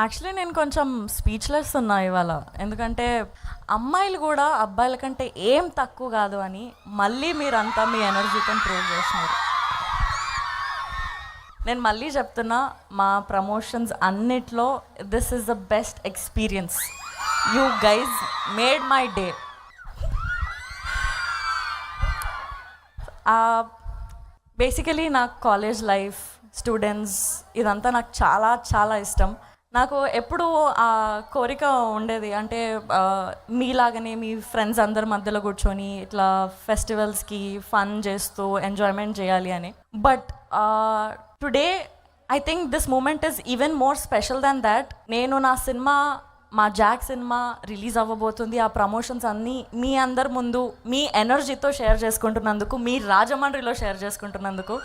Actually నేను కొంచెం speechless ఉన్నా ఇవాళ. ఎందుకంటే అమ్మాయిలు కూడా అబ్బాయిల కంటే ఏం తక్కువ కాదు అని మళ్ళీ మీరంతా మీ ఎనర్జీతో ప్రూవ్ చేసినారు. నేను మళ్ళీ చెప్తున్నా మా ప్రమోషన్స్ అన్నిట్లో this is the best experience you guys made my day basically నాకు కాలేజ్ లైఫ్ స్టూడెంట్స్ ఇదంతా నాకు చాలా చాలా ఇష్టం. నాకు ఎప్పుడు ఆ కోరిక ఉండేది. అంటే మీలాగనే మీ ఫ్రెండ్స్ అందరి మధ్యలో కూర్చొని ఇట్లా ఫెస్టివల్స్కి ఫన్ చేస్తూ ఎంజాయ్మెంట్ చేయాలి అని. But today I think this moment is even more special than that నేను నా సినిమా మా జాక్ సినిమా రిలీజ్ అవ్వబోతుంది. ఆ ప్రమోషన్స్ అన్నీ మీ అందరి ముందు మీ ఎనర్జీతో షేర్ చేసుకుంటున్నందుకు మీ రాజమండ్రిలో షేర్ చేసుకుంటున్నందుకు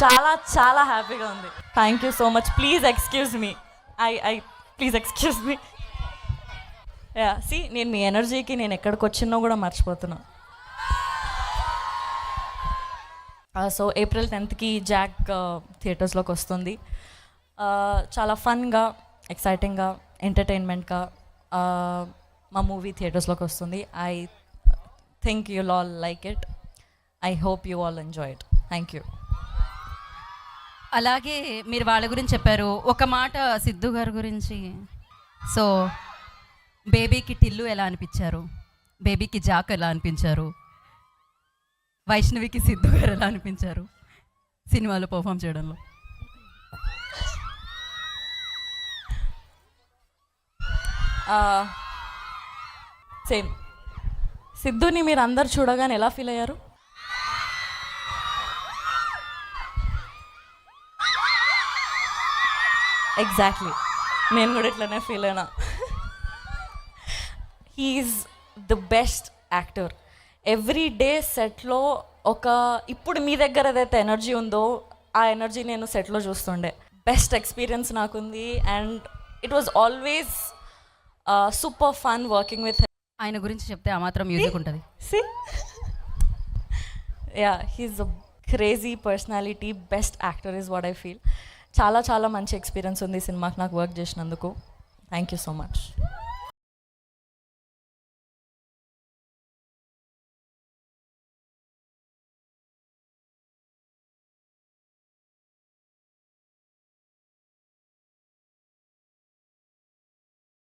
చాలా చాలా హ్యాపీగా ఉంది. Thank you so much. Please excuse me. I I please excuse me yeah see నేను మీ ఎనర్జీకి నేను ఎక్కడికి వచ్చినో కూడా మర్చిపోతున్నా. సో ఏప్రిల్ టెన్త్కి జాక్ థియేటర్స్లోకి వస్తుంది. Uh, చాలా ఫన్గా ఎక్సైటింగ్గా ఎంటర్టైన్మెంట్గా మా మూవీ థియేటర్స్లోకి వస్తుంది. I think you all like it I hope you all enjoy it thank you అలాగే మీరు వాళ్ళ గురించి చెప్పారు. ఒక మాట సిద్ధు గారి గురించి. సో బేబీకి టిల్లు ఎలా అనిపించారు? బేబీకి జాక్ ఎలా అనిపించారు? వైష్ణవికి సిద్ధు గారు ఎలా అనిపించారు? సినిమాలో పర్ఫామ్ చేయడంలో. సేమ్ సిద్ధుని మీరు అందరు చూడగానే ఎలా ఫీల్ అయ్యారు? ఎగ్జాక్ట్లీ నేను కూడా ఇట్లానే ఫీల్ అయినా. He's the best actor every day సెట్లో ఒక ఇప్పుడు మీ దగ్గర ఏదైతే ఎనర్జీ ఉందో ఆ ఎనర్జీ నేను సెట్లో చూస్తుండే. బెస్ట్ ఎక్స్పీరియన్స్ నాకుంది and it was always super fun working with ఆయన గురించి చెప్తే ఆ మాత్రం మ్యూజిక్ ఉంటుంది. See? yeah, he's a crazy personality, best actor is what I feel. చాలా చాలా మంచి ఎక్స్పీరియన్స్ ఉంది సినిమాకి నాకు వర్క్ చేసినందుకు. Thank you so much